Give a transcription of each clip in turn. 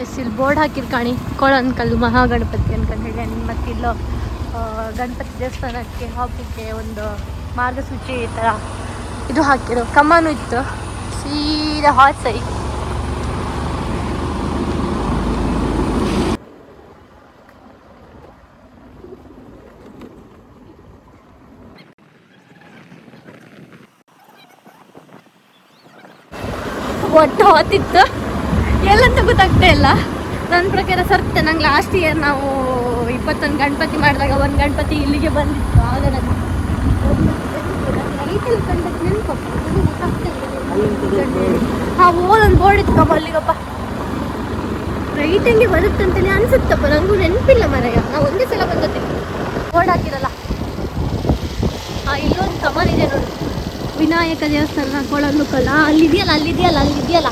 S ಇಲ್ಲಿ board ಹಾಕಿರ್ ಕಾಣಿ. ಕೊಳನ್ಕಲ್ಲು ಮಹಾಗಣಪತಿ ಅನ್ಕೊಂಡು ಹೇಳಿ and ಮತ್ತೆ ಇಲ್ಲೋ ಆ, ಗಣಪತಿ ದೇವಸ್ಥಾನಕ್ಕೆ ಹೋಗಲಿಕ್ಕೆ ಒಂದು ಮಾರ್ಗಸೂಚಿ ಈ ಥರ ಇದು ಹಾಕಿರೋ. ಕಮಾನು ಇತ್ತು. ಸೀದಾ ಹಾಟ್ ಸೈ ಒಟ್ಟು ಎಲ್ಲಂತ ಗೊತ್ತಾಗ್ತಾ ಇಲ್ಲ. ನನ್ನ ಪ್ರಕಾರ ಸರ್ತೆ ನಂಗೆ ಲಾಸ್ಟ್ ಇಯರ್ ನಾವು ಇಪ್ಪತ್ತೊಂದು ಗಣಪತಿ ಮಾಡಿದಾಗ ಒಂದು ಗಣಪತಿ ಇಲ್ಲಿಗೆ ಬಂದಿತ್ತು. ಆಗ ನನಗೆ ರೈತಲ್ಲಿ ಕಂಡದ್ದು ನೆನಪಪ್ಪ. ಹಾ ಓದೊಂದು ಬೋರ್ಡ್ ಇತ್ತು ಅಲ್ಲಿಗಪ್ಪ ಬರುತ್ತೆ ಬರುತ್ತಂತಲೇ ಅನ್ಸುತ್ತಪ್ಪ ನನಗೂ ನೆನಪಿಲ್ಲ ಮರೆಯ ನಾವು ಒಂದೇ ಸಲ ಬಂದತ್ತೆ ಬೋರ್ಡ್ ಹಾಕಿರಲ್ಲ. ಇಲ್ಲೊಂದು ಕಮಲ್ ಇದೆ ನೋಡಿ. ವಿನಾಯಕ ದೇವಸ್ಥಾನ ಕೊಳಲು ಕಲ್ಲ ಅಲ್ಲಿದೆಯಲ್ಲ ಅಲ್ಲಿದೆಯಲ್ಲ ಅಲ್ಲಿದೆಯಲ್ಲ.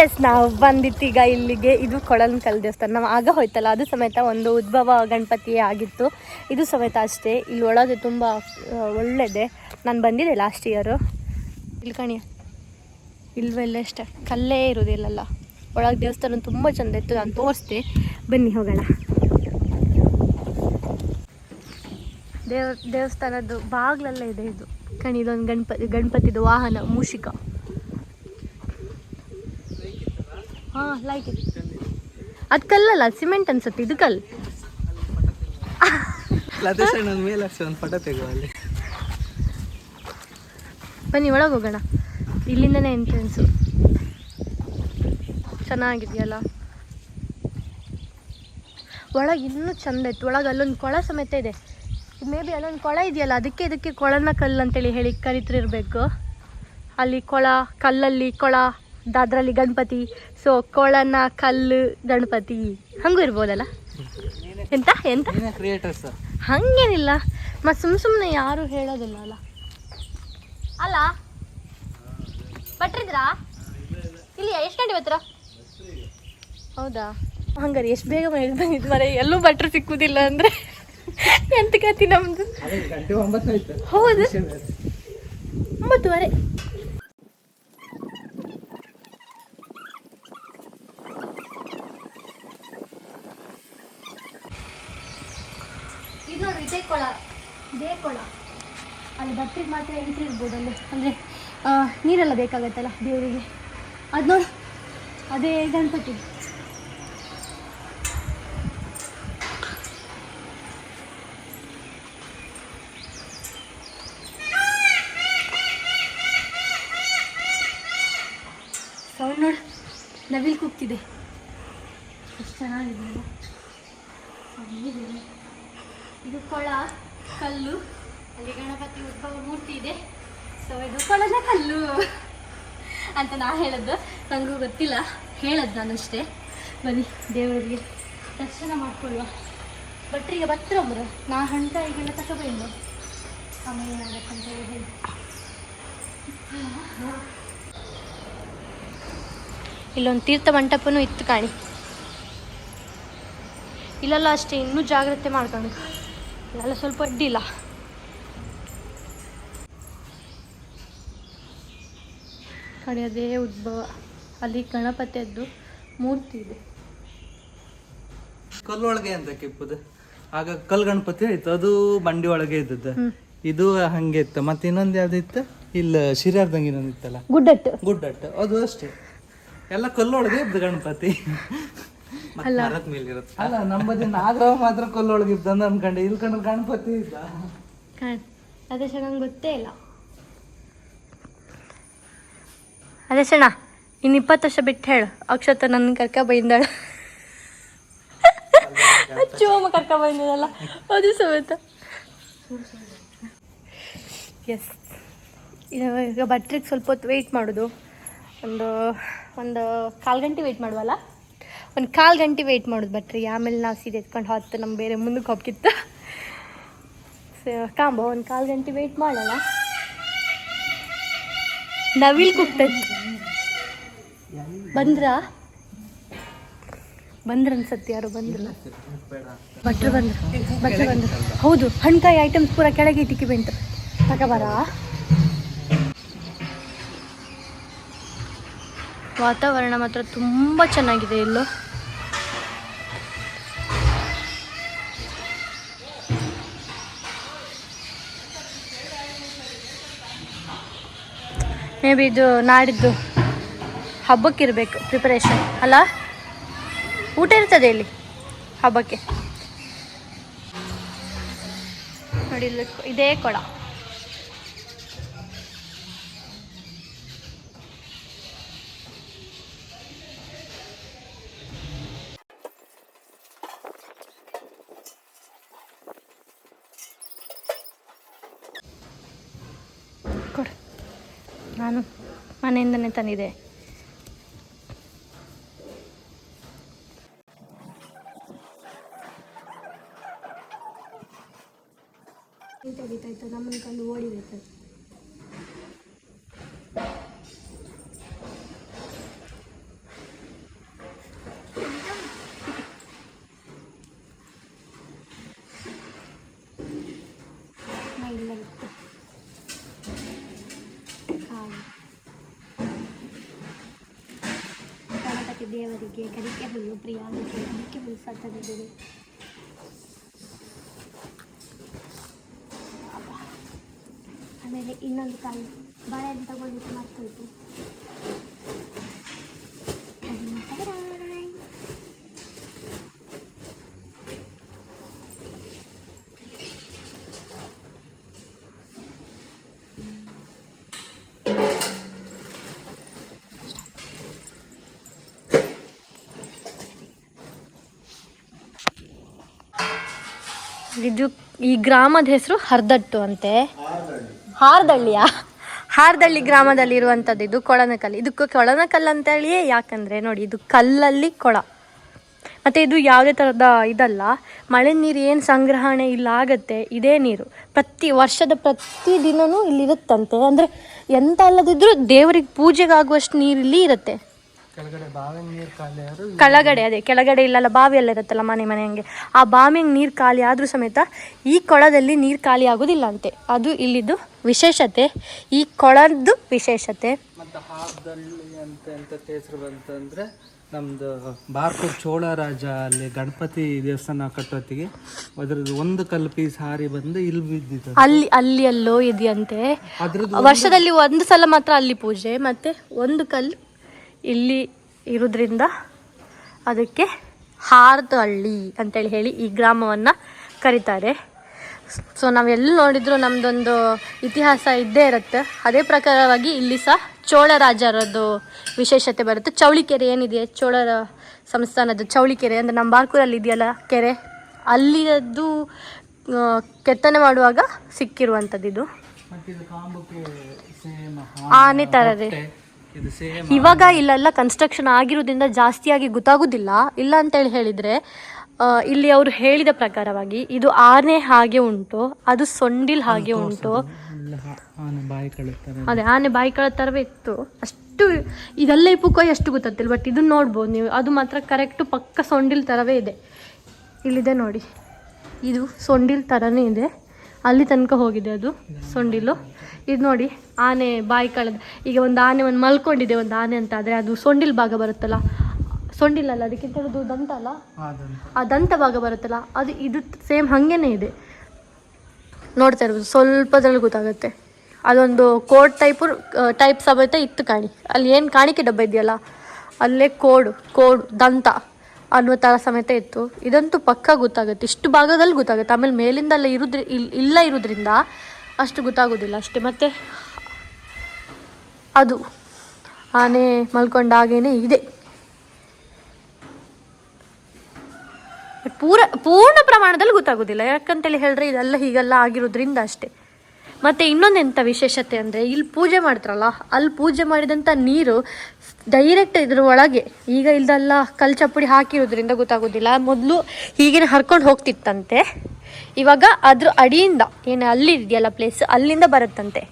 ಎಸ್ ನಾವು ಬಂದಿತ್ತೀಗ ಇಲ್ಲಿಗೆ. ಇದು ಕೊಳಲ್ಕಲ್ ದೇವಸ್ಥಾನ. ನಾವು ಆಗ ಹೋಯ್ತಲ್ಲ, ಅದು ಸಮೇತ ಒಂದು ಉದ್ಭವ ಗಣಪತಿ ಆಗಿತ್ತು. ಇದು ಸಮೇತ ಅಷ್ಟೇ. ಇಲ್ಲಿ ಒಳಗೆ ತುಂಬ ಒಳ್ಳೆಯದೇ ನಾನು ಬಂದಿದ್ದೆ ಲಾಸ್ಟ್ ಇಯರು ಇಲ್ಲಿ ಕಣಿಯ ಇಲ್ವೆಲ್ಲ ಅಷ್ಟೇ ಕಲ್ಲೇ ಇರೋದಿಲ್ಲಲ್ಲ. ಒಳಗೆ ದೇವಸ್ಥಾನ ತುಂಬ ಚೆಂದ ಇತ್ತು. ನಾನು ತೋರಿಸ್ತೆ ಬನ್ನಿ, ಹೋಗೋಣ. ದೇವ, ದೇವಸ್ಥಾನದ್ದು ಬಾಗ್ಲೆಲ್ಲ ಇದೆ ಇದು. ಕಣಿ, ಇದೊಂದು ಗಣಪತಿ ಗಣಪತಿದು ವಾಹನ, ಮೂಷಿಕ. ಹಾಂ ಲೈಟ್ ಇದೆ ಅದು ಕಲ್ಲಲ್ಲ ಸಿಮೆಂಟ್ ಅನ್ಸುತ್ತೆ ಇದು ಕಲ್ ಮೇಲೆ ಹಾಕ್ಸಿ ಒಂದು ಫೋಟೋ ತೆಗುವ ಅಲ್ಲಿ. ಬನ್ನಿ ಒಳಗೆ ಹೋಗೋಣ. ಇಲ್ಲಿಂದನೇ ಎಂಟ್ರೆನ್ಸು ಚೆನ್ನಾಗಿದೆಯಲ್ಲ? ಒಳಗೆ ಇನ್ನೂ ಚಂದ ಇತ್ತು. ಒಳಗೆ ಅಲ್ಲೊಂದು ಕೊಳ ಸಮೇತ ಇದೆ. ಮೇ ಬಿ ಅಲ್ಲೊಂದು ಕೊಳ ಇದೆಯಲ್ಲ ಅದಕ್ಕೆ ಇದಕ್ಕೆ ಕೊಳನ ಕಲ್ಲು ಅಂತೇಳಿ ಹೇಳಿ ಕರಿತಿರ್ಬೇಕು. ಅಲ್ಲಿ ಕೊಳ ಕಲ್ಲಲ್ಲಿ ಕೊಳ. ಅದರಲ್ಲಿ ಗಣಪತಿ ಸೊ ಕೊಳನ ಕಲ್ಲು ಗಣಪತಿ ಹಂಗೂ ಇರ್ಬೋದಲ್ಲ? ಎಂತ ಎಂತ? ಹಂಗೇನಿಲ್ಲ. ಮತ್ತು ಸುಮ್ ಸುಮ್ಮನೆ ಯಾರು ಹೇಳೋದಿಲ್ಲ ಅಲ್ಲ ಅಲ್ಲ ಬಟ್ರಿದ್ರಾ ಇಲ್ಲಿ ಎಷ್ಟು ಗಂಟೆ ಬರ್ತೀರಾ? ಹೌದಾ? ಹಂಗಾರೆ ಎಷ್ಟು ಬೇಗ ಮನೆಗೆ ಬಂದಿದ್ದು ಮರೆ ಎಲ್ಲೂ ಬಟ್ರ್ ಸಿಕ್ಕುದಿಲ್ಲ ಅಂದ್ರೆ ಎಂತ ಕತಿ ನಮ್ದು? ಹೌದು. ಒಂಬತ್ತುವರೆ ಇದು ನೋಡಿ ಇದೇ ಕೊಳ ಇದೇ ಕೊಳ ಅಲ್ಲಿ ಮಾತ್ರ ಎಂಟ್ರಿ ಇರ್ಬೋದು ಅಲ್ಲಿ ಅಂದರೆ ನೀರೆಲ್ಲ ಬೇಕಾಗತ್ತಲ್ಲ ದೇವರಿಗೆ? ಅದು ನೋಡಿ, ಅದೇ ಗಣಪತಿ. ಸೌಂಡ್ ನೋಡು, ನವಿಲ್ ಕೂಗ್ತಿದೆ. ಎಷ್ಟು? ಚೆನ್ನಾಗಿದೆ. ಇದು ಕೊಳ, ಕಲ್ಲು. ಅಲ್ಲಿ ಗಣಪತಿ ಉದ್ಭವ ಮೂರ್ತಿ ಇದೆ. ಸೊ ಇದು ಕೊಳದ ಕಲ್ಲು ಅಂತ ನಾ ಹೇಳದ್ದು. ನನಗೂ ಗೊತ್ತಿಲ್ಲ. ಹೇಳದ್ದು ಅಷ್ಟೇ. ಬನ್ನಿ, ದೇವರಿಗೆ ದರ್ಶನ ಮಾಡ್ಕೊಳ್ಳುವ. ಭಟ್ರಿಗೆ ಬತ್ತಿರೊಬ್ಬರು ನಾ ಹಂತ ಈಗೆಲ್ಲ ತಗೋಬೇಕು ಆಮೇಲೆ ಏನಾಗತ್ತಂತ ಹೇಳಿ ಇಲ್ಲೊಂದು ತೀರ್ಥ ಮಂಟಪನೂ ಇತ್ತು ಕಾಣಿ. ಇಲ್ಲೆಲ್ಲ ಅಷ್ಟೇ, ಇನ್ನೂ ಜಾಗ್ರತೆ ಮಾಡ್ಕೊಂಡು. ಇಲ್ಲೆಲ್ಲ ಸ್ವಲ್ಪ ಅಡ್ಡಿಲ್ಲ ಕಡೆ ಅದೇ ಉದ್ಭವ. ಅಲ್ಲಿ ಗಣಪತಿಯದ್ದು ಮೂರ್ತಿ ಇದೆ. ಕಲ್ಲೊಳಗೆ ಅಂತ ಕೆಪ್ಪದ. ಆಗ ಕಲ್ ಗಣಪತಿ ಆಯ್ತು. ಅದು ಬಂಡಿ ಒಳಗೆ ಇದ್ದದ್ದು. ಇದು ಹಂಗೆ ಇತ್ತು. ಮತ್ತೆ ಇನ್ನೊಂದು ಯಾವ್ದು ಇತ್ತು ಇಲ್ಲ ಶಿರ್ಯಾರ್ದಂಗೆ ಇನ್ನೊಂದು ಇತ್ತಲ್ಲ? ಗುಡ್ಡಟ್ಟು. ಗುಡ್ಡಟ್ಟು. ಅದು ಅಷ್ಟೇ. ಎಲ್ಲ ಕಲ್ಲೊಳಗೆ ಇದ್ದ ಗಣಪತಿ. ಮರದ ಮೇಲೆ ಇರುತ್ತೆ ಅಲ್ಲ ನಮ್ಮದಿ ನಾಗರಾವ್ ಮಾತ್ರ ಕಲ್ಲೊಳಗೆ ಇದ್ದ ಅನ್ಕೊಂಡೆ. ಇಲ್ಲಿ ಕಂಡ್ರೆ ಗಣಪತಿ ಇದ್ದ. ಅದೇ ನಂಗೆ ಗೊತ್ತೇ ಇಲ್ಲ. ಅದೇ ಸಣ್ಣ ಇನ್ನು ಇಪ್ಪತ್ತು ವರ್ಷ ಬಿಟ್ಟು ಹೇಳು. ಅಕ್ಷತ ನನ್ನ ಕರ್ಕ ಬೈಂದಾಳ. ಚೋಮ ಕರ್ಕ ಬೈಂದಲ್ಲ ಅದು ಸಮೇತ. ಎಸ್ ಈಗ ಭಟ್ರಿಗೆ ಸ್ವಲ್ಪ ಹೊತ್ತು ವೆಯ್ಟ್ ಮಾಡೋದು. ಒಂದು ಒಂದು ಕಾಲು ಗಂಟೆ ವೆಯ್ಟ್ ಮಾಡುವಲ್ಲ? ಒಂದು ಕಾಲು ಗಂಟೆ ವೆಯ್ಟ್ ಮಾಡೋದು ಭಟ್ರಿಗೆ ಆಮೇಲೆ ನಾವು ಸೀರೆ ಎತ್ಕೊಂಡು ಹೊತ್ತು ನಮ್ಮ ಬೇರೆ ಮುಂದಕ್ಕೆ ಹೋಗ್ತಿತ್ತು. ಸೊ ಕಾಂಬ, ಒಂದು ಕಾಲು ಗಂಟೆ ವೆಯ್ಟ್ ಮಾಡೋಣ ನವಿಲ್ ಕುಗ್ತೈತಿ ಬಂದ್ರ? ಬಂದ್ರ ಅನ್ಸತ್ತೆ ಯಾರು ಬೇಡ ಭಟ್ರು ಬಂದ್ರು ಭಟ್ರು ಬಂದ್ರು. ಹೌದು, ಹಣ್ಕಾಯಿ ಐಟಮ್ಸ್ ಪೂರ ಕೆಳಗೆ ಇಟ್ಟಿಕ್ಕಿ ಬಂತು. ತಗೋಬಾರ ವಾತಾವರಣ ಮಾತ್ರ ತುಂಬ ಚೆನ್ನಾಗಿದೆ ಇಲ್ಲೂ. ಮೇ ಬಿ ಇದು ನಾಡಿದ್ದು ಹಬ್ಬಕ್ಕಿರಬೇಕು ಪ್ರಿಪರೇಷನ್ ಅಲ್ಲ? ಊಟ ಇರ್ತದೆ ಇಲ್ಲಿ ಹಬ್ಬಕ್ಕೆ. ನೋಡಿ ಇದೇ ಕೊಡು ಮನೆಯಿಂದನೇ ತಂದಿದೆ ಗಣಪತಿ ದೇವರಿಗೆ ಹುಲ್ಲು ಹುಲ್ಲು ಪ್ರಿಯಾದಿಗೆ ಕರಿಕೆ ಹುಲ್ಲು ಸತ್ತದಿದೆ ಆಮೇಲೆ ಇನ್ನೊಂದು ಕಾಯಿ ಈ ಗ್ರಾಮದ ಹೆಸರು ಹರ್ದಟ್ಟು ಅಂತೆ. ಹಾರ್ದಳ್ಳಿಯ? ಹಾರ್ದಳ್ಳಿ ಗ್ರಾಮದಲ್ಲಿ ಇರುವಂತದ್ದು ಇದು ಕೊಳನಕಲ್ಲು ಇದಕ್ಕೆ ಕೊಳನಕಲ್ಲು ಅಂತೇಳಿಯೇ ಯಾಕಂದ್ರೆ ನೋಡಿ, ಇದು ಕಲ್ಲಲ್ಲಿ ಕೊಳ. ಮತ್ತೆ ಇದು ಯಾವುದೇ ಥರದ ಇದಲ್ಲ. ಮಳೆ ನೀರು ಏನು ಸಂಗ್ರಹಣೆ ಇಲ್ಲ ಆಗತ್ತೆ, ಇದೇ ನೀರು. ಪ್ರತಿ ವರ್ಷದ ಪ್ರತಿ ದಿನವೂ ಇಲ್ಲಿರುತ್ತಂತೆ. ಅಂದರೆ ಎಂತ ಅಲ್ಲದಿದ್ರೂ ದೇವರಿಗೆ ಪೂಜೆಗಾಗುವಷ್ಟು ನೀರು ಇಲ್ಲಿ ಇರುತ್ತೆ. ಕೆಳಗಡೆ ಅದೇ ಕೆಳಗಡೆ ಇಲ್ಲಲ್ಲ ಬಾವಿ ಎಲ್ಲ ಇರುತ್ತಲ್ಲ ಮನೆ ಮನೆ ಹಂಗೆ. ಆ ಬಾವಿಗೆ ನೀರು ಖಾಲಿ ಆದರೂ ಸಮೇತ ಈ ಕೊಳದಲ್ಲಿ ನೀರು ಖಾಲಿ ಆಗೋದಿಲ್ಲ ಅಂತೆ ಅದು ಇಲ್ಲಿದ್ದು ವಿಶೇಷತೆ. ಈ ಕೊಳದ್ದು ವಿಶೇಷತೆ. ಮತ್ತೆ ಹಾರದಳ್ಳಿ ಅಂತ ಎಂತ ಹೆಸರು ಬಂತಂದ್ರೆ ನಮ್ದು ಬಾರ್ಕೂರ್ ಚೋಳ ರಾಜ ಅಲ್ಲಿ ಗಣಪತಿ ದೇವಸ್ಥಾನ ಕಟ್ಟೋತ್ತಿಗೆ ಅದ್ರದ್ದು ಒಂದು ಕಲ್ಲು ಪೀಸ್ ಹಾರಿ ಬಂದು ಇಲ್ಲಿ ಬಿದ್ದಿತ್ತು ಅಲ್ಲಿ ಅಲ್ಲಿ ಅಲ್ಲೋ ಇದೆಯಂತೆ. ವರ್ಷದಲ್ಲಿ ಒಂದು ಸಲ ಮಾತ್ರ ಅಲ್ಲಿ ಪೂಜೆ ಮತ್ತೆ ಒಂದು ಕಲ್ಲು ಇಲ್ಲಿ ಇರೋದ್ರಿಂದ ಅದಕ್ಕೆ ಹಾರದಹಳ್ಳಿ ಅಂತೇಳಿ ಹೇಳಿ ಈ ಗ್ರಾಮವನ್ನು ಕರೀತಾರೆ. ಸೊ ನಾವೆಲ್ಲಿ ನೋಡಿದ್ರು ನಮ್ಮದೊಂದು ಇತಿಹಾಸ ಇದ್ದೇ ಇರುತ್ತೆ. ಅದೇ ಪ್ರಕಾರವಾಗಿ ಇಲ್ಲಿ ಸಹ ಚೋಳ ರಾಜರದ್ದು ವಿಶೇಷತೆ ಬರುತ್ತೆ. ಚೌಳಿಕೆರೆ ಏನಿದೆ? ಚೋಳರ ಸಂಸ್ಥಾನದ ಚೌಳಿಕೆರೆ ಅಂದರೆ ನಮ್ಮ ಬಾರ್ಕೂರಲ್ಲಿ ಇದೆಯಲ್ಲ ಕೆರೆ? ಅಲ್ಲಿಯದ್ದು ಕೆತ್ತನೆ ಮಾಡುವಾಗ ಸಿಕ್ಕಿರುವಂಥದ್ದು ಇದು ಆನೆ ಥರದೇ ಇವಾಗ ಇಲ್ಲೆಲ್ಲ ಕನ್ಸ್ಟ್ರಕ್ಷನ್ ಆಗಿರೋದ್ರಿಂದ ಜಾಸ್ತಿಯಾಗಿ ಗೊತ್ತಾಗೋದಿಲ್ಲ. ಇಲ್ಲ ಅಂತೇಳಿ ಹೇಳಿದರೆ ಇಲ್ಲಿ ಅವರು ಹೇಳಿದ ಪ್ರಕಾರವಾಗಿ ಇದು ಆನೆ ಹಾಗೆ ಉಂಟು ಅದು ಸೊಂಡಿಲ್ ಹಾಗೆ ಉಂಟು. ಅದೇ ಆನೆ ಬಾಯಿ ಕಳ ಥರವೇ ಇತ್ತು. ಅಷ್ಟು ಇದೆಲ್ಲ ಇಪ್ಪುಕೋ ಎಷ್ಟು ಗೊತ್ತಿಲ್ಲ ಬಟ್ ಇದನ್ನ ನೋಡ್ಬೋದು ನೀವು. ಅದು ಮಾತ್ರ ಕರೆಕ್ಟು ಪಕ್ಕ ಸೊಂಡಿಲ್ ಥರವೇ ಇದೆ. ಇಲ್ಲಿದೆ ನೋಡಿ. ಇದು ಸೊಂಡಿಲ್ ಥರನೇ ಇದೆ. ಅಲ್ಲಿ ತನಕ ಹೋಗಿದೆ ಅದು ಸೊಂಡಿಲು. ಇದು ನೋಡಿ. ಆನೆ ಬಾಯಿ ಕಳೆದ ಈಗ ಒಂದು ಆನೆ ಒಂದು ಮಲ್ಕೊಂಡಿದೆ ಒಂದು ಆನೆ ಅಂತ ಆದರೆ ಅದು ಸೊಂಡಿಲ್ ಭಾಗ ಬರುತ್ತಲ್ಲ? ಸೊಂಡಿಲಲ್ಲ ಅದಕ್ಕಿಂತ ಹೇಳೋದು ದಂತ ಅಲ್ಲ? ಆ ದಂತ. ಭಾಗ ಬರುತ್ತಲ್ಲ ಅದು ಇದು ಸೇಮ್ ಹಾಗೇನೆ ಇದೆ. ನೋಡ್ತಾ ಇರ್ಬೋದು ಸ್ವಲ್ಪದ್ರಲ್ಲಿ ಗೊತ್ತಾಗುತ್ತೆ. ಅದೊಂದು ಕೋಡ್ ಟೈಪು ಟೈಪ್ ಸಮೇತ ಇತ್ತು ಕಾಣಿ. ಅಲ್ಲಿ ಏನು ಕಾಣಿಕೆ ಡಬ್ಬ ಇದೆಯಲ್ಲ ಅಲ್ಲೇ ಕೋಡು ಕೋಡು ದಂತ ಅನ್ನೋ ಥರ ಸಮೇತ ಇತ್ತು. ಇದಂತೂ ಪಕ್ಕ ಗೊತ್ತಾಗುತ್ತೆ ಇಷ್ಟು ಭಾಗದಲ್ಲಿ ಗೊತ್ತಾಗುತ್ತೆ. ಆಮೇಲೆ ಮೇಲಿಂದಲ್ಲ ಇರೋದ್ರಿ ಇಲ್- ಇಲ್ಲ ಇರೋದ್ರಿಂದ ಅಷ್ಟು ಗೊತ್ತಾಗೋದಿಲ್ಲ ಅಷ್ಟೇ. ಮತ್ತೆ ಅದು ಆನೆ ಮಲ್ಕೊಂಡಾಗೇನೆ ಇದೆ. ಪೂರ, ಪೂರ್ಣ ಪ್ರಮಾಣದಲ್ಲಿ ಗೊತ್ತಾಗೋದಿಲ್ಲ. ಯಾಕಂತೇಳಿ ಹೇಳಿದ್ರೆ ಇದೆಲ್ಲ ಹೀಗೆಲ್ಲ ಆಗಿರೋದ್ರಿಂದ ಅಷ್ಟೇ. ಮತ್ತು ಇನ್ನೊಂದೆಂಥ ವಿಶೇಷತೆ ಅಂದರೆ ಇಲ್ಲಿ ಪೂಜೆ ಮಾಡ್ತಾರಲ್ಲ, ಅಲ್ಲಿ ಪೂಜೆ ಮಾಡಿದಂಥ ನೀರು ಡೈರೆಕ್ಟ್ ಇದ್ರ ಒಳಗೆ ಈಗ ಇಲ್ದೆಲ್ಲ ಕಲ್ ಚಪ್ಪಡಿ ಹಾಕಿರೋದ್ರಿಂದ ಗೊತ್ತಾಗೋದಿಲ್ಲ. ಮೊದಲು ಹೀಗೇನೆ ಹರ್ಕೊಂಡು ಹೋಗ್ತಿತ್ತಂತೆ. ಇವಾಗ ಅದ್ರ ಅಡಿಯಿಂದ, ಏನು ಅಲ್ಲಿ ಇದೆಯಲ್ಲ ಪ್ಲೇಸ್ ಅಲ್ಲಿಂದ ಬರುತ್ತಂತೆ.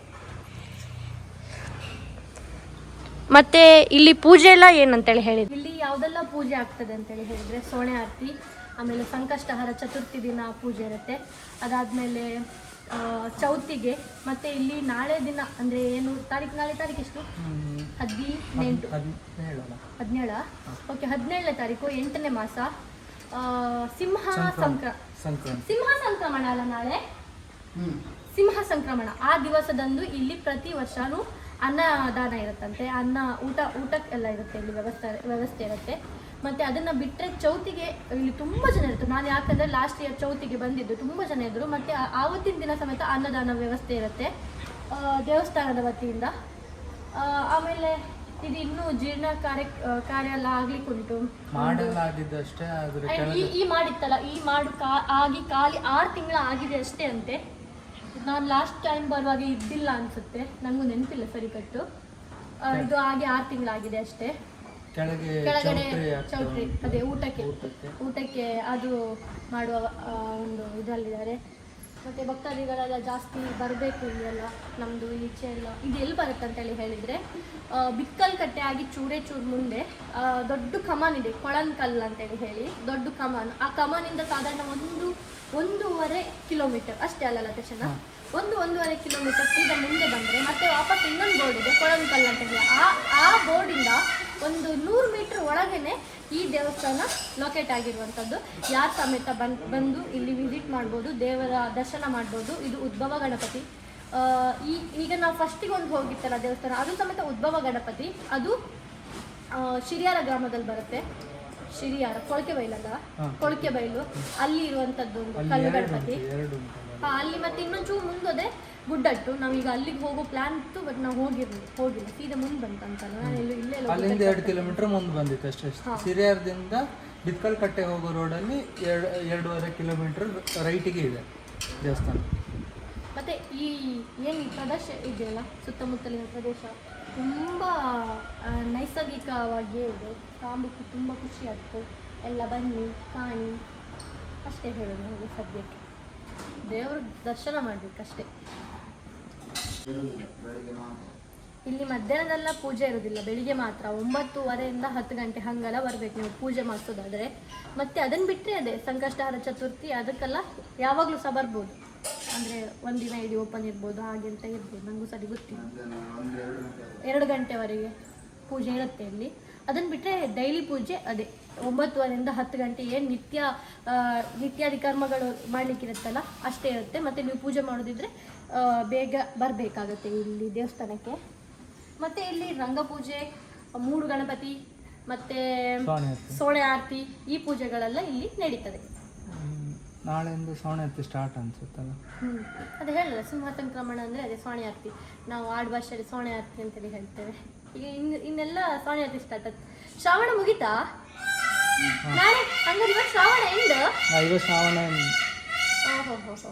ಮತ್ತೆ ಇಲ್ಲಿ ಪೂಜೆ ಎಲ್ಲ ಏನಂತೇಳಿ ಹೇಳಿದ್ರು ಇಲ್ಲಿ ಯಾವುದೆಲ್ಲ ಪೂಜೆ ಆಗ್ತದೆ ಅಂತೇಳಿ ಹೇಳಿದ್ರೆ ಸೋಣೆ ಆರತಿ ಆಮೇಲೆ ಸಂಕಷ್ಟಹರ ಚತುರ್ಥಿ ದಿನ ಪೂಜೆ ಇರುತ್ತೆ. ಅದಾದಮೇಲೆ ಚೌತಿಗೆ ಮತ್ತೆ ಇಲ್ಲಿ ನಾಳೆ ದಿನ ಅಂದ್ರೆ ಏನು ತಾರೀಕು ನಾಳೆ ತಾರೀಕು ಎಷ್ಟು? ಹದಿನೆಂಟು. ಹದಿನೇಳ? ಓಕೆ ಹದಿನೇಳನೇ ತಾರೀಕು ಎಂಟನೇ ಮಾಸ. ಸಿಂಹ ಸಂಕ್ರ ಸಿಂಹ ಸಂಕ್ರಮಣ ಅಲ್ಲ ನಾಳೆ? ಸಿಂಹ ಸಂಕ್ರಮಣ. ಆ ದಿವಸದಂದು ಇಲ್ಲಿ ಪ್ರತಿ ವರ್ಷನೂ ಅನ್ನದಾನ ಇರುತ್ತಂತೆ. ಅನ್ನ ಊಟ ಊಟಕ್ಕೆಲ್ಲ ಇರುತ್ತೆ ಇಲ್ಲಿ ವ್ಯವಸ್ಥೆ ವ್ಯವಸ್ಥೆ ಇರುತ್ತೆ. ಮತ್ತೆ ಅದನ್ನ ಬಿಟ್ಟರೆ ಚೌತಿಗೆ ಇಲ್ಲಿ ತುಂಬ ಜನ ಇರುತ್ತೆ ನಾನು ಯಾಕಂದ್ರೆ ಲಾಸ್ಟ್ ಇಯರ್ ಚೌತಿಗೆ ಬಂದಿದ್ದು ತುಂಬ ಜನ ಇದ್ದರು ಮತ್ತೆ ಆವತ್ತಿನ ದಿನ ಸಮೇತ ಅನ್ನದಾನ ವ್ಯವಸ್ಥೆ ಇರುತ್ತೆ. ಆ, ದೇವಸ್ಥಾನದ ವತಿಯಿಂದ. ಆಮೇಲೆ ಇದು ಇನ್ನೂ ಜೀರ್ಣ ಕಾರ್ಯ ಕಾರ್ಯ ಎಲ್ಲ ಆಗ್ಲಿಕ್ಕುಂಟು ಈ ಈ ಮಾಡಿತ್ತಲ್ಲ ಈ ಮಾಡು ಆಗಿ ಖಾಲಿ ಆರು ತಿಂಗಳ ಆಗಿದೆ ಅಷ್ಟೇ ಅಂತೆ. ನಾನು ಲಾಸ್ಟ್ ಟೈಮ್ ಬರುವಾಗ ಇದ್ದಿಲ್ಲ ಅನ್ಸುತ್ತೆ. ನಂಗೂ ನೆನಪಿಲ್ಲ ಸರಿ ಕಟ್ಟು. ಇದು ಹಾಗೆ ಆರು ತಿಂಗಳಾಗಿದೆ ಅಷ್ಟೇ. ಕೆಳಗೆ ಕೆಳಗಡೆ ಚೌಟ್ರಿ. ಅದೇ ಊಟಕ್ಕೆ. ಊಟಕ್ಕೆ. ಅದು ಮಾಡುವ ಒಂದು ಇದರಲ್ಲಿದ್ದಾರೆ. ಮತ್ತೆ ಭಕ್ತಾದಿಗಳೆಲ್ಲ ಜಾಸ್ತಿ ಬರಬೇಕು ಇಲ್ಲೆಲ್ಲ ನಮ್ದು ಈಚೆ ಎಲ್ಲ. ಇದು ಎಲ್ಲಿ ಬರುತ್ತೆ ಅಂತೇಳಿ ಹೇಳಿದರೆ ಬಿಕ್ಕಲ್ ಕಟ್ಟೆ ಆಗಿ ಚೂರೇ ಚೂರು ಮುಂದೆ ದೊಡ್ಡ ಕಮಾನ್ ಇದೆ. ಕೊಳನ್ ಕಲ್ಲು ಅಂತೇಳಿ ಹೇಳಿ. ದೊಡ್ಡ ಕಮಾನ್. ಆ ಕಮಾನಿಂದ ಸಾಧಾರಣ ಒಂದು ಒಂದೂವರೆ ಕಿಲೋಮೀಟರ್ ಅಷ್ಟೇ ಅಲ್ಲ ಲೊಕೇಶನ್ ಒಂದು ಒಂದೂವರೆ ಕಿಲೋಮೀಟರ್ ಸೀದಾ ಮುಂದೆ ಬಂದರೆ ಮತ್ತೆ ವಾಪಸ್ ಇನ್ನೊಂದು ಬೋರ್ಡ್ ಇದೆ ಕೊಳಂಕಲ್ ಅಂತ ಹೇಳಿ. ಆ ಆ ಬೋರ್ಡಿಂದ ಒಂದು ನೂರು ಮೀಟರ್ ಒಳಗೇನೆ ಈ ದೇವಸ್ಥಾನ ಲೊಕೇಟ್ ಆಗಿರುವಂಥದ್ದು. ಯಾರ ಸಮೇತ ಬಂದ್ ಬಂದು ಇಲ್ಲಿ ವಿಸಿಟ್ ಮಾಡ್ಬೋದು ದೇವರ ದರ್ಶನ ಮಾಡ್ಬೋದು ಇದು ಉದ್ಭವ ಗಣಪತಿ. ಈ ಈಗ ನಾವು ಫಸ್ಟಿಗೆ ಒಂದು ಹೋಗಿತ್ತಲ್ಲ ದೇವಸ್ಥಾನ ಅದು ಸಮೇತ ಉದ್ಭವ ಗಣಪತಿ. ಅದು ಶಿರಿಯಾರ ಗ್ರಾಮದಲ್ಲಿ ಬರುತ್ತೆ. ಶಿರಿಯಾರ ಕೊಳಕೆ ಹಾ. ಕೊಳಕೆ ಬೈಲು. ಅಲ್ಲಿ ಇರುವಂತದ್ದು ಒಂದು ಕಲ್ಲು ಗಣಪತಿ ಅಲ್ಲಿ. ಮತ್ತೆ ಇನ್ನೊಂಚೂರು ಮುಂದೋದೆ ಗುಡ್ಡಟ್ಟು. ನಾವೀಗ ಅಲ್ಲಿಗೆ ಹೋಗೋ ಪ್ಲಾನ್ ಇತ್ತು ಬಟ್ ನಾವು ಹೋಗಿರ್ಲಿ ಹೋಗಿಲ್ಲ. ಸೀದಾ ಮುಂದೆ ಬಂತಂತಲ್ಲ. ನಾನು ಎಲ್ಲೂ ಇಲ್ಲೇ ಅಲ್ಲಿಂದ ಎರಡು ಕಿಲೋಮೀಟರ್ ಮುಂದೆ ಬಂದಿತ್ತು ಅಷ್ಟೇ ಸಿರಿಯಾರದಿಂದ ಬಿತ್ಕಲ್ ಕಟ್ಟೆ ಹೋಗೋ ರೋಡಲ್ಲಿ ಎರಡು ಎರಡೂವರೆ ಕಿಲೋಮೀಟರ್ ರೈಟಿಗೆ ಇದೆ ದೇವಸ್ಥಾನ. ಮತ್ತೆ ಈ ಏನು ಈ ಪ್ರದೇಶ ಇದೆಯಲ್ಲ? ಸುತ್ತಮುತ್ತಲಿನ ಪ್ರದೇಶ. ತುಂಬ ಆ, ನೈಸರ್ಗಿಕವಾಗಿಯೇ ಇದೆ. ಕಾಣಲಿಕ್ಕೆ ತುಂಬ ಖುಷಿ ಆಗ್ತು ಎಲ್ಲ ಬನ್ನಿ ಕಾಣಿ. ಅಷ್ಟೇ ಹೇಳೋದು ನನಗೆ ಸದ್ಯಕ್ಕೆ. ದೇವ್ರ ದರ್ಶನ ಮಾಡಬೇಕಷ್ಟೇ. ಇಲ್ಲಿ ಮಧ್ಯಾಹ್ನದೆಲ್ಲ ಪೂಜೆ ಇರೋದಿಲ್ಲ ಬೆಳಿಗ್ಗೆ ಮಾತ್ರ ಒಂಬತ್ತುವರೆಯಿಂದ ಹತ್ತು ಗಂಟೆ ಹಂಗೆಲ್ಲ ಬರ್ಬೇಕು ನೀವು ಪೂಜೆ ಮಾಡಿಸೋದಾದ್ರೆ. ಮತ್ತೆ ಅದನ್ನು ಬಿಟ್ಟರೆ ಅದೇ ಸಂಕಷ್ಟಹಾರ ಚತುರ್ಥಿ ಅದಕ್ಕೆಲ್ಲ ಯಾವಾಗಲೂ ಸಹ ಬರ್ಬೋದು. ಅಂದರೆ ಒಂದಿನ ಇಡೀ ಓಪನ್ ಇರ್ಬೋದು ಹಾಗೆ ಅಂತ ಇರ್ಬೋದು. ನನಗೂ ಸರಿ ಗೊತ್ತಿಲ್ಲ. ಎರಡು ಗಂಟೆವರೆಗೆ. ಪೂಜೆ ಇರುತ್ತೆ ಇಲ್ಲಿ. ಅದನ್ನ ಬಿಟ್ಟರೆ ಡೈಲಿ ಪೂಜೆ ಅದೇ. ಒಂಬತ್ತುವರೆಯಿಂದ ಹತ್ತು ಗಂಟೆ ಏನು ನಿತ್ಯ ನಿತ್ಯಾದಿ ಕರ್ಮಗಳು ಮಾಡಲಿಕ್ಕಿರುತ್ತಲ್ಲ ಅಷ್ಟೇ ಇರುತ್ತೆ. ಮತ್ತು ನೀವು ಪೂಜೆ ಮಾಡೋದಿದ್ರೆ ಬೇಗ ಬರಬೇಕಾಗತ್ತೆ ಇಲ್ಲಿ ದೇವಸ್ಥಾನಕ್ಕೆ. ಮತ್ತು ಇಲ್ಲಿ ರಂಗಪೂಜೆ ಮೂರು ಗಣಪತಿ ಮತ್ತು ಸೋಣೆ ಆರತಿ ಈ ಪೂಜೆಗಳೆಲ್ಲ ಇಲ್ಲಿ ನಡೀತದೆ. ನಾಳೆಂದು ಸೋಣೆ ಹತ್ತಿ ಸ್ಟಾರ್ಟ್ ಅನ್ಸುತ್ತಲ್ಲ. ಹ್ಞೂ ಅದೇ ಹೇಳಲ್ಲ ಸಿಂಹ ಸಂಕ್ರಮಣ ಅಂದರೆ ಅದೇ ಸೋಣೆ ಆರತಿ. ನಾವು ಆಡು ಭಾಷೆಯಲ್ಲಿ ಸೋಣೆ ಆರತಿ ಅಂತೇಳಿ ಹೇಳ್ತೇವೆ. ಈಗ ಇನ್ನು ಇನ್ನೆಲ್ಲ ಸೋಣೆ ಆರತಿ ಸ್ಟಾರ್ಟ್ ಆಯ್ತು. ಶ್ರಾವಣ ಮುಗಿತಾ? ನಾಳೆ? ಹಂಗಾರೆ ಇವತ್ತು ಶ್ರಾವಣ ಎಂದು? ಇವತ್ತು ಶ್ರಾವಣ ಓಹೋ ಹೋ ಹೋ.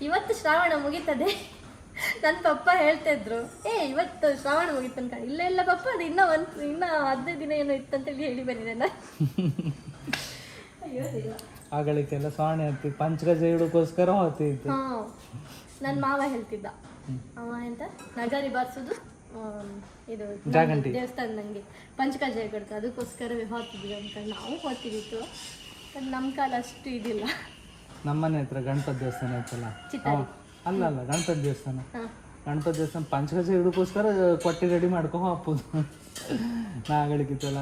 ಇವತ್ತು ಶ್ರಾವಣ ಮುಗೀತದೆ. ನನ್ನ ಪಪ್ಪ ಹೇಳ್ತಾ ಇದ್ರು ಏ ಇವತ್ತು ಶ್ರಾವಣ ಮುಗಿತು ಅಂತ. ಇಲ್ಲ ಇಲ್ಲ ಪಪ್ಪ ಅದು ಇನ್ನೂ ಒಂದು ಇನ್ನೂ ಹದಿನೈದು ದಿನ ಏನೋ ಇತ್ತಂತೇಳಿ ಹೇಳಿ ಬಂದಿದ್ದೇನೆ ಅಯ್ಯೋ ದೇವ ಆಗಳಿಗೆಲ್ಲ ಸೋಣೆ ಹತ್ತಿ ಪಂಚಗಜ ಇಡೋಕ್ಕೋಸ್ಕರ ಹೊತ್ತಿತ್ತು ಹಾ ನನ್ನ ಮಾವ ಹೇಳ್ತಿದ್ದ. ಅವ ಎಂತ? ನಗರಿ ಬಾರಿಸೋದು ಇದು. ದೇವಸ್ಥಾನ ನಂಗೆ ಪಂಚಕಜಾಯ ಅದಕ್ಕೋಸ್ಕರವೇ ಹೋಗ್ತಿದ್ವಿ ಅಂತ ನಾವು ಹೋಗ್ತಿದ್ದಿತ್ತು ನಮ್ಮ ಕಾಲ ಅಷ್ಟು ಇದಿಲ್ಲ. ನಮ್ಮನೆ ಹತ್ರ ಗಣಪತಿ ದೇವಸ್ಥಾನ ಐತಲ್ಲ. ಅಲ್ಲ ಅಲ್ಲ ಗಣಪತಿ ದೇವಸ್ಥಾನ. ಗಣಪತಿ ದೇವಸ್ಥಾನ ಪಂಚಕಜ ಇಡೋಕ್ಕೋಸ್ಕರ ಕೊಟ್ಟಿ ರೆಡಿ ಮಾಡ್ಕೊ ಹಾಪುದು ನಾಗಳಿಕಿತ್ತಲ್ಲ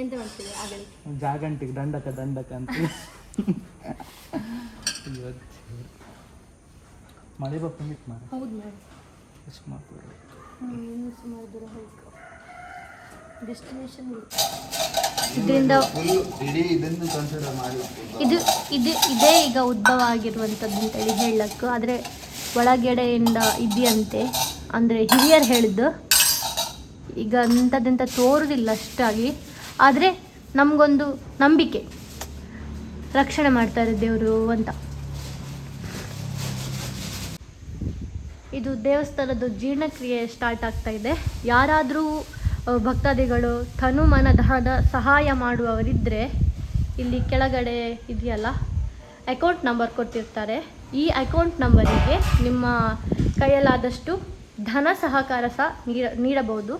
ಎಂತ ಮಾಡ್ತೀವಿ ಆಗಲಿ ಜಾಗಂಟಿಗೆ ದಂಡಕ ದಂಡಕ ಅಂತ. ಇವತ್ತು. ಮಳೆ ಬಪ್ಪ ಮಿಟ್ ಮಾರ ಹೌದು ಮಾಡಿ. ಎಷ್ಟು ಮಾತಾಡೋದು ಇನ್ನೂ ಸುಮಾರು ದೂರ ಹೋಗ್ಬೇಕು ಡೆಸ್ಟಿನೇಷನ್ ಇದರಿಂದ ಇಡೀ ಇದನ್ನು ಕನ್ಸಿಡರ್ ಮಾಡಿ ಇದು ಇದು ಇದೇ ಈಗ ಉದ್ಭವ ಆಗಿರುವಂಥದ್ದು ಅಂತೇಳಿ ಹೇಳಕ್ಕೆ. ಆದರೆ ಒಳಗಡೆಯಿಂದ ಇದೆಯಂತೆ. ಅಂದರೆ ಹಿರಿಯರು ಹೇಳಿದ್ದು. ಈಗ ಅಂಥದ್ದಂತ ತೋರುದಿಲ್ಲ ಅಷ್ಟಾಗಿ. ಆದರೆ ನಮಗೊಂದು ನಂಬಿಕೆ. ರಕ್ಷಣೆ ಮಾಡ್ತಾರೆ ದೇವರು ಅಂತ. ಇದು ದೇವಸ್ಥಾನದ ಜೀರ್ಣಕ್ರಿಯೆ ಸ್ಟಾರ್ಟ್ ಆಗ್ತಾ ಇದೆ. ಯಾರಾದರೂ ಭಕ್ತಾದಿಗಳು ತನು ದಹನ ಸಹಾಯ ಮಾಡುವವರಿದ್ದರೆ ಇಲ್ಲಿ ಕೆಳಗಡೆ ಇದೆಯಲ್ಲ ಅಕೌಂಟ್ ನಂಬರ್ ಕೊಟ್ಟಿರ್ತಾರೆ. ಈ ಅಕೌಂಟ್ ನಂಬರಿಗೆ ನಿಮ್ಮ ಕೈಯಲ್ಲಾದಷ್ಟು ಧನ ಸಹಕಾರ ಸಹ ನೀಡ, ನೀಡಬಹುದು.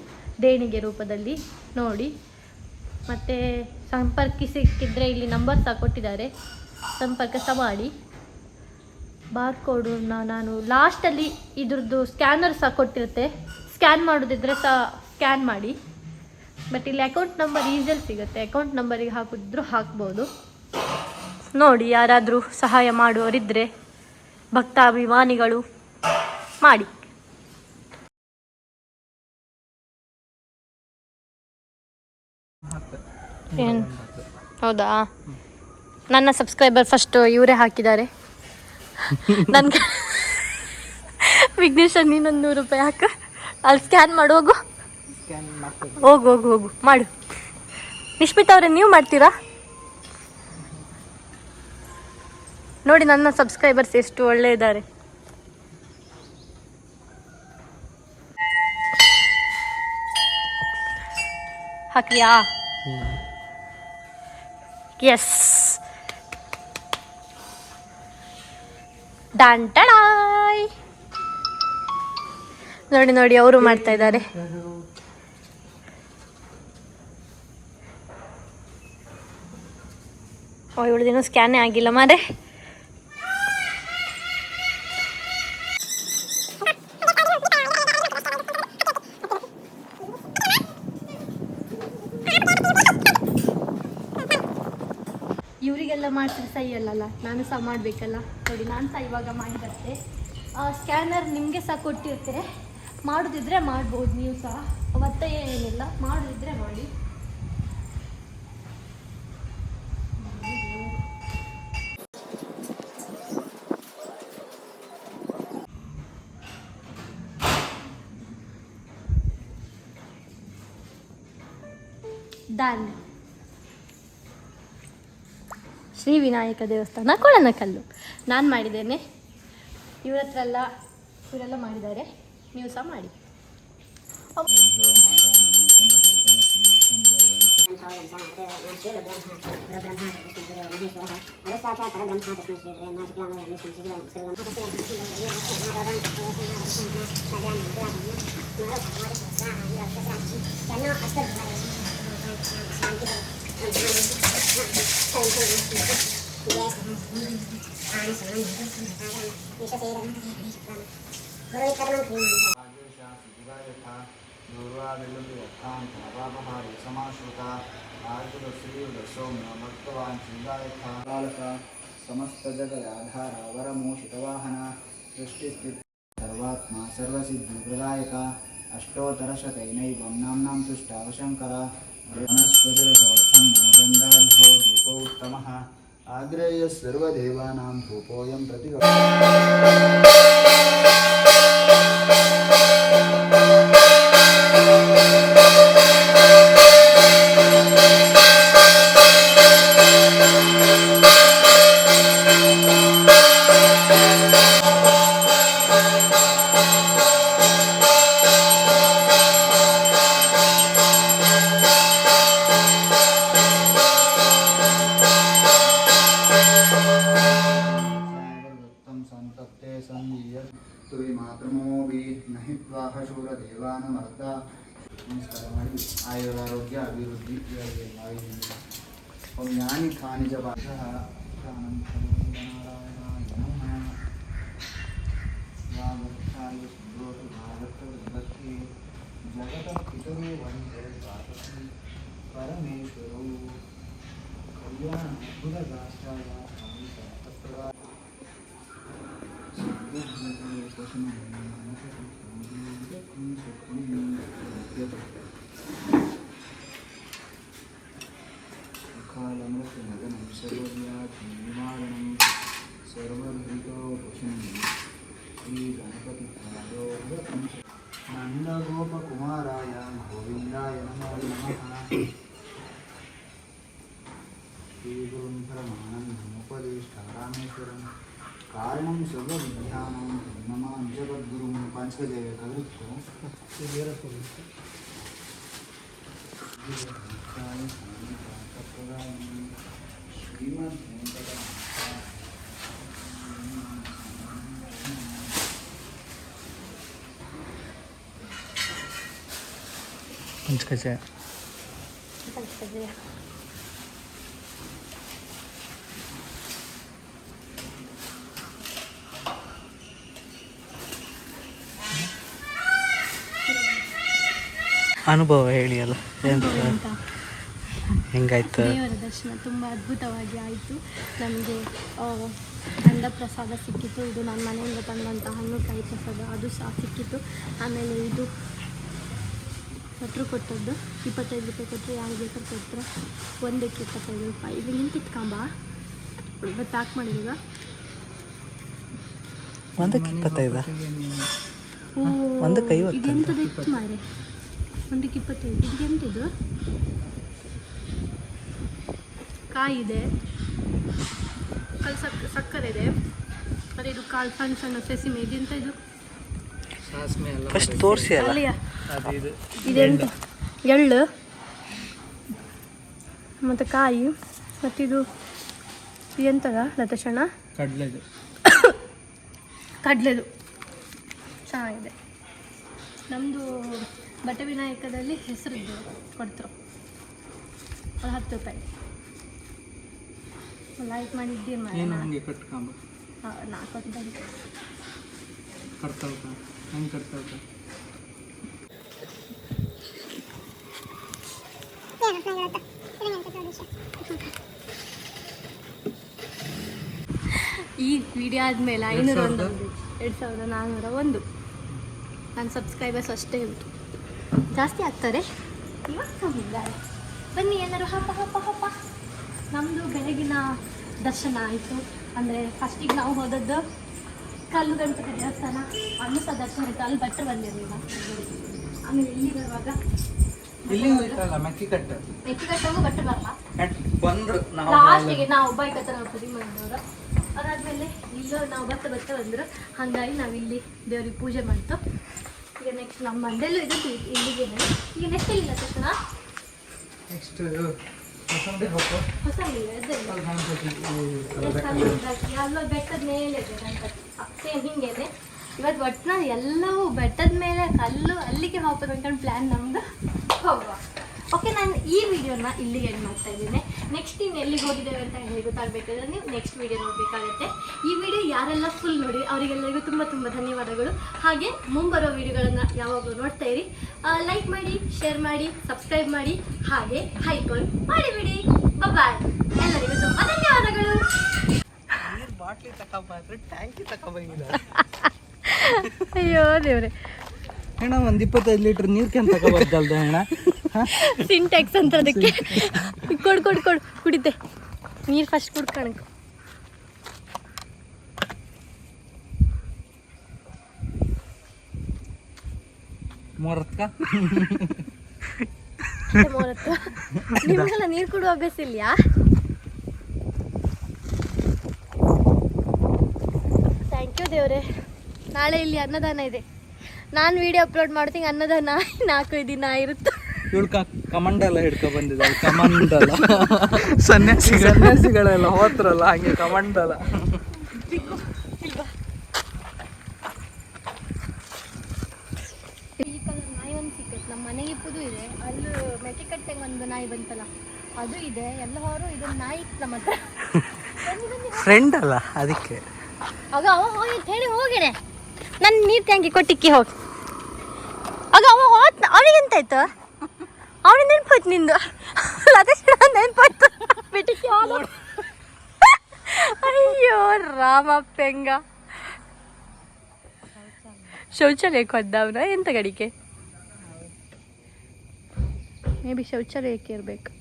ದೇಣಿಗೆ ರೂಪದಲ್ಲಿ ನೋಡಿ. ಮತ್ತು ಸಂಪರ್ಕಿಸಿಕ್ಕಿದ್ರೆ ಇಲ್ಲಿ ನಂಬರ್ ಸಹ ಕೊಟ್ಟಿದ್ದಾರೆ. ಸಂಪರ್ಕ ಸಹ ಮಾಡಿ. ಬಾರ್ಕೋಡನ್ನ ನಾನು ಲಾಸ್ಟಲ್ಲಿ ಇದ್ರದ್ದು ಸ್ಕ್ಯಾನರ್ ಸಹ ಕೊಟ್ಟಿರುತ್ತೆ. ಸ್ಕ್ಯಾನ್ ಮಾಡೋದಿದ್ರೆ ಸಹ ಸ್ಕ್ಯಾನ್ ಮಾಡಿ. ಬಟ್ ಇಲ್ಲಿ ಅಕೌಂಟ್ ನಂಬರ್ ಈಸಿಯಲ್ಲಿ ಸಿಗುತ್ತೆ. ಅಕೌಂಟ್ ನಂಬರಿಗೆ ಹಾಕಿದ್ರು ಹಾಕ್ಬೋದು. ನೋಡಿ, ಯಾರಾದರೂ ಸಹಾಯ ಮಾಡುವವರಿದ್ದರೆ ಭಕ್ತಾಭಿಮಾನಿಗಳು ಮಾಡಿ. ಏನು? ಹೌದಾ? ನನ್ನ ಸಬ್ಸ್ಕ್ರೈಬರ್ ಫಸ್ಟ್ ಇವರೇ ಹಾಕಿದ್ದಾರೆ. ನನ್ಗೆ ವಿಘ್ನೇಶ ನೀನೊಂದು ನೂರು ರೂಪಾಯಿ ಹಾಕ. ಅಲ್ಲಿ ಸ್ಕ್ಯಾನ್ ಮಾಡು ಹೋಗು. ಹೋಗು ಹೋಗು ಹೋಗು. ಮಾಡು. ನಿಶ್ಮಿತ್ ಅವರೇ ನೀವು ಮಾಡ್ತೀರಾ? ನೋಡಿ ನನ್ನ ಸಬ್ಸ್ಕ್ರೈಬರ್ಸ್ ಎಷ್ಟು ಒಳ್ಳೆ ಇದ್ದಾರೆ. ಹಾಕ್ರಿಯಾ ಎಸ್ ಡಾನ್ ನೋಡಿ ನೋಡಿ ಅವರು ಮಾಡ್ತಾ ಇದ್ದಾರೆ. ಓ ದಿನ ಸ್ಕ್ಯಾನೇ ಆಗಿಲ್ಲ ಮಾರೆ. ಇವರಿಗೆಲ್ಲ ಸಹ ಅಲ್ಲಲ್ಲ? ನಾನು ಸಹ ಮಾಡಬೇಕಲ್ಲ? ನೋಡಿ, ನಾನು ಸಹ ಇವಾಗ ಮಾಡಿದಷ್ಟೇ. ಸ್ಕ್ಯಾನರ್ ನಿಮಗೆ ಸಹ ಕೊಟ್ಟಿರ್ತಾರೆ ಮಾಡೋದಿದ್ರೆ ಮಾಡ್ಬೋದು, ನೀವು ಸಹ. ಒತ್ತಾಯ ಏನಿಲ್ಲ, ಮಾಡೋದಿದ್ರೆ ಮಾಡಿ. ಡನ್ ಶ್ರೀ ವಿನಾಯಕ ದೇವಸ್ಥಾನ ಕೊಳನಕಲ್ಲು. ನಾನು ಮಾಡಿದ್ದೇನೆ. ಇವ್ರ ಹತ್ರ ಎಲ್ಲ ಇವರೆಲ್ಲ ಮಾಡಿದ್ದಾರೆ. ನೀವು ಸಹ ಮಾಡಿ. समाश्रुता आर्जुरश्रीवृसौम्य भक्तवान् चिन्तायथा बालका समस्तजगदाधारा वरमूषितवाहना सर्वात्मा नाम्नां तुष्टावशङ्करा वनस्पतिरसोत्थन्नो गन्धाढ्यो धूपो उत्तमः आग्रेयः सर्वदेवानां धूपोऽयं प्रति ಆಯುರಾರೋಗ್ಯ ಅಭಿವೃದ್ಧಿ ಇವರಿಗೆ ಆಯುರ್ವೇದ ಓಂ ಯಾನಿ ಖಾನಿ ಚ ಭಾಷಃ ಪ್ರಾಣಂ ನಾರಾಯಣಾಯ ನಮಃ ವಾಗರ್ಥಾಯ ಸುಬ್ರೋತು ಭಾಗತ್ತ ವಿಭಕ್ತಿ ಜಗತ ಪಿತರು ವಂದೇ ಸ್ವಾತಂತ್ರ್ಯ ಪರಮೇಶ್ವರವು ಕಲ್ಯಾಣ ಅದ್ಭುತ ಗಾಷ್ಟಾಯ ತತ್ವ ಹುಂಚ್ಕಜೆ ಅನುಭವ ಹೇಳಿ ಅಲ್ಲ ಹೆಂಗಾಯ್ತು? ದೇವರ ದರ್ಶನ ತುಂಬ ಅದ್ಭುತವಾಗಿ ಆಯಿತು. ನಮಗೆ ಗಂಧ ಪ್ರಸಾದ ಸಿಕ್ಕಿತು. ಇದು ನನ್ನ ಮನೆಯಿಂದ ತಂದಂಥ ಹಣ್ಣು ಕಾಯಿ ಪ್ರಸಾದ. ಅದು ಸಹ ಸಿಕ್ಕಿತು. ಆಮೇಲೆ ಇದು ಕೊಟ್ಟರು ಕೊಟ್ಟದ್ದು. ಇಪ್ಪತ್ತೈದು ರೂಪಾಯಿ ಕೊಟ್ಟರೆ ಯಾರು ಬೇಕಾದ್ರೆ ಕೊಟ್ಟರು ಒಂದಕ್ಕೆ ಇಪ್ಪತ್ತೈದು ರೂಪಾಯಿ. ಇದು ನಿಂತಿಟ್ಕೊಂಬ ಇವತ್ತು ಹಾಕಿ ಮಾಡಿದಾಗ ಒಂದಕ್ಕೆ ಇಪ್ಪತ್ತೈದು? ಒಂದಕ್ಕೆ ಐವತ್ತು ಇದೆಂಥದ್ದು ಇತ್ತು ಮಾರೆ? ಒಂದಕ್ಕೆ ಇಪ್ಪತ್ತೈದು. ಇದು ಎಂತಿದು? ಕಾಯಿ ಇದೆ ಕಲ್ ಸಕ್ ಸಕ್ಕರೆ ಇದೆ. ಮತ್ತು ಇದು ಕಾಲ್ ಸಣ್ಣ ಸಣ್ಣ ಸೆಸಿಮೆ ಇದೆಂತ ಇದು? ಫಸ್ಟ್ ತೋರಿಸಿ ಅಲ್ಲ ಇದು. ಎಳ್ಳು ಮತ್ತು ಕಾಯಿ ಮತ್ತಿದು ಎಂತದ? ಲತಕ್ಷಣ ಕಡಲೆದು. ಕಡಲೆದು. ಚೆನ್ನಾಗಿದೆ. ನಮ್ಮದು ಬಟ್ಟೆ ವಿನಾಯಕದಲ್ಲಿ ಹೆಸರಿದ್ದು ಕೊಡ್ತರು. ಅದು ಹತ್ತು ರೂಪಾಯಿ. ಲೈಕ್ ಮಾಡಿದ್ದೀರಿ ಏನು ಹಾಂ ನಾಲ್ಕು ಹೆಂಗೆ ಈ ವಿಡಿಯೋ ಆದಮೇಲೆ ಐನೂರ ಒಂದು. ಎರಡ್ ಸಾವಿರದ ನಾನ್ನೂರ ಒಂದು. ನನ್ನ ಸಬ್ಸ್ಕ್ರೈಬರ್ಸ್ ಅಷ್ಟೇ ಉಂಟು. ಜಾಸ್ತಿ ಆಗ್ತಾರೆ ಇವಾಗ ಕಮ್ಮಿ ಇದ್ದಾರೆ. ಬನ್ನಿ ಎಲ್ಲರೂ ಹಪ್ಪ ಹಪ್ಪ ಹಪ್ಪ ನಮ್ಮದು ಬೆಳಗಿನ ದರ್ಶನ ಆಯಿತು. ಅಂದರೆ ಫಸ್ಟಿಗೆ ನಾವು ಹೋದದ್ದು ಕಲ್ಲು ಗಣಪತಿ ದೇವಸ್ಥಾನ ಅಲ್ಲೂ ಸಹ ದರ್ಶನ ಆಯಿತು ಅಲ್ಲಿ ಭಟ್ರು ಬಂದಿರಲಿಲ್ಲ. ಆಮೇಲೆ ಇಲ್ಲಿ ಬರುವಾಗ ಇಲ್ಲಿ ಭಟ್ರು ಬರಲ್ಲ ಬಂದ್ರು ನಾವು ಲಾಸ್ಟಿಗೆ ನಾವು ಬೈಕ್ ಹತ್ರ ಹೋಗ್ತೀವಿ ಮಾಡಿದವರು ಅದಾದ್ಮೇಲೆ ಇಲ್ಲೋ ನಾವು ಬರ್ತಾ ಬರ್ತಾ ಬಂದರು. ಹಂಗಾಗಿ ನಾವು ಇಲ್ಲಿ ದೇವ್ರಿಗೆ ಪೂಜೆ ಮಾಡ್ತು. ಈಗ ನೆಕ್ಸ್ಟ್ ನಮ್ಮ ಮಂಡೆಲ್ಲೂ ಇದು ಇಲ್ಲಿಗೆ ಈಗ ನೆಕ್ಸ್ಟ್ ಇಲ್ಲ ತಕ್ಷಣ ನೆಕ್ಸ್ಟ್ ಬೆಟ್ಟದ ಮೇಲೆ ಇದೆ ಗಣಪತಿ. ಸೇಮ್ ಇವತ್ತು ಒಟ್ಟಿನಲ್ಲಿ ಎಲ್ಲವೂ ಬೆಟ್ಟದ ಮೇಲೆ ಕಲ್ಲು ಅಲ್ಲಿಗೆ ಹೋಗ್ಬೋದು ಅಂತ ಪ್ಲ್ಯಾನ್ ನಮ್ದು. ಹೋಗುವ. ಓಕೆ ನಾನು ಈ ವಿಡಿಯೋನ ಇಲ್ಲಿ ಎಂಡ್ ಮಾಡ್ತಾ ಇದ್ದೀನಿ. ನೆಕ್ಸ್ಟ್ ಇನ್ನು ಎಲ್ಲಿಗೆ ಹೋಗಿದ್ದೇವೆ ಅಂತ ಹೇಳಿ ಗೊತ್ತಾಗಬೇಕಾದ್ರೆ ನೀವು ನೆಕ್ಸ್ಟ್ ವಿಡಿಯೋ ನೋಡಬೇಕಾಗತ್ತೆ. ಈ ವಿಡಿಯೋ ಯಾರೆಲ್ಲ ಫುಲ್ ನೋಡಿ ಅವರಿಗೆಲ್ಲರಿಗೂ ತುಂಬ ತುಂಬ ಧನ್ಯವಾದಗಳು. ಹಾಗೆ ಮುಂಬರೋ ವಿಡಿಯೋಗಳನ್ನು ಯಾವಾಗಲೂ ನೋಡ್ತಾ ಇರಿ. ಲೈಕ್ ಮಾಡಿ ಶೇರ್ ಮಾಡಿ ಸಬ್ಸ್ಕ್ರೈಬ್ ಮಾಡಿ ಹಾಗೆ ಹೈಕೋಲ್ ಮಾಡಿಬಿಡಿ ಬಾಯ್ ಎಲ್ಲರಿಗೂ ತುಂಬ ಧನ್ಯವಾದಗಳು. ಬಾಟ್ಲಿ ತಗೊಂಡ್ರೆ ಟ್ಯಾಂಕಿ ತಗೊಂಬಂಗಿಲ್ಲ ಅಯ್ಯೋ ದೇವ್ರೆ. ಹೆಣ ಒಂದು ಇಪ್ಪತ್ತೈದು ಲೀಟ್ರ್ ನೀರು ತಗೋಬಾರ್ದಲ್ದ ಹೆಣ ಸಿಂಟ್ಯಾಕ್ಸ್ ಅಂತ ಅದಕ್ಕೆ. ಕೊಡು ಕೊಡ್ ಕೊಡು. ಕುಡಿತೆ. ನೀರು ಫಸ್ಟ್ ಕುಡ್ಕಣಕ್ ಮೂರತ್ಕ? ನಿಮಗೆಲ್ಲ ನೀರು ಕುಡುವ ಅಭ್ಯಾಸ ಇಲ್ಯಾ? ಥ್ಯಾಂಕ್ ಯು ದೇವ್ರೆ. ನಾಳೆ ಇಲ್ಲಿ ಅನ್ನದಾನ ಇದೆ. ನಾನು ವಿಡಿಯೋ ಅಪ್ಲೋಡ್ ಮಾಡ್ತೀನಿ ಅನ್ನದಾನ ನಾಲ್ಕು ದಿನ ಇರುತ್ತೆ. ಇವಳು ಕಮಂಡಲ ಹಿಡ್ಕೊ ಬಂದಿದ್ದಾಳೆ ಕಮಂಡಲ ಸನ್ಯಾಸಿ ಸನ್ಯಾಸಿಗಳೆಲ್ಲ ಹೋತ್ರಲ್ಲ ಹಂಗೆ ಕಮಂಡಲ ಈ ಕಲರ್ ನಾಯಿ ಒಂದು ಸಿಕ್ಕೈತೆ ನಮ್ಮ ಮನೆಗೆ ಇಪ್ಪದು ಇದೆ. ಅಲ್ಲಿ ಮೆಟಿಕಟ್ಟೆಗೆ ಒಂದು ನಾಯಿ ಬಂತಲ್ಲ ಅದು ಇದೆ. ಎಲ್ಲ ಹೊರು ಇದೊಂದು ನಾಯಿ ನಮ್ಮ ಹತ್ರ. ಫ್ರೆಂಡ್ ಅಲ್ಲ ಅದಕ್ಕೆ. ಆಗ ಅವ ಹೋಗಿ ಹೇಳಿ ಹೋಗಿಡೆ ನನ್ನ ನೀರು ಟ್ಯಾಂಕಿ ಕೊಟ್ಟಿಕ್ಕಿ ಹೋಗಿ. ಆಗ ಅವ ಹೋತ್ ಅವನಿಗೆಂತಾಯ್ತು ಅವನ ನೆನ್ಪೋಯ್ತು ನಿಂದು. ಅದೇ ನೆನ್ಪೋಯ್ತು. ಬಿಟ್ಟಿಕ್ಕಿ ಅಯ್ಯೋ ಪೆಂಗ ಶೌಚಾಲಯಕ್ಕೆ ಹೋದ ಅವನ ಎಂತ ಗಡಿಕೆ? ಮೇ ಬಿ ಶೌಚಾಲಯಕ್ಕೆ ಇರಬೇಕು.